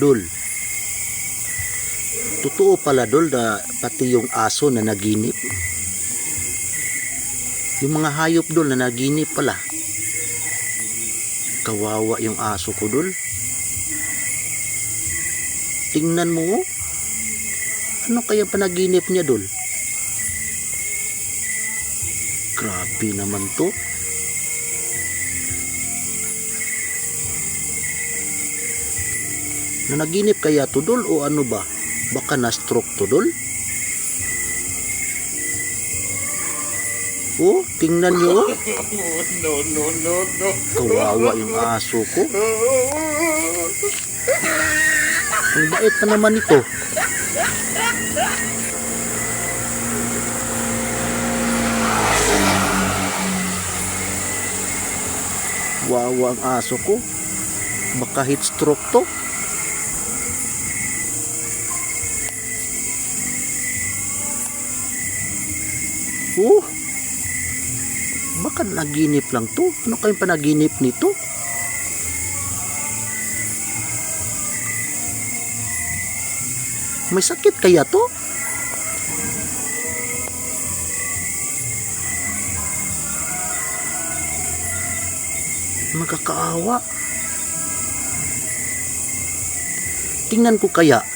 Dul. Totoo pala dul na pati yung aso na naginip. Yung mga hayop dul na naginip pala. Kawawa yung aso ko dul. Tingnan mo. oh. Ano kaya panaginip niya dul? Grabe naman to. Nanaginip kaya to dul o ano ba? Baka na-stroke to dul? Oh, tingnan nyo. oh. no, no, no, no. Kawawa yung aso ko. Ang bait pa naman ito. Wawa ang aso ko. Baka heat stroke to. Oh, baka naginip lang to. Ano kayong panaginip nito? May sakit kaya to? Magkakaawa. Tingnan ko kaya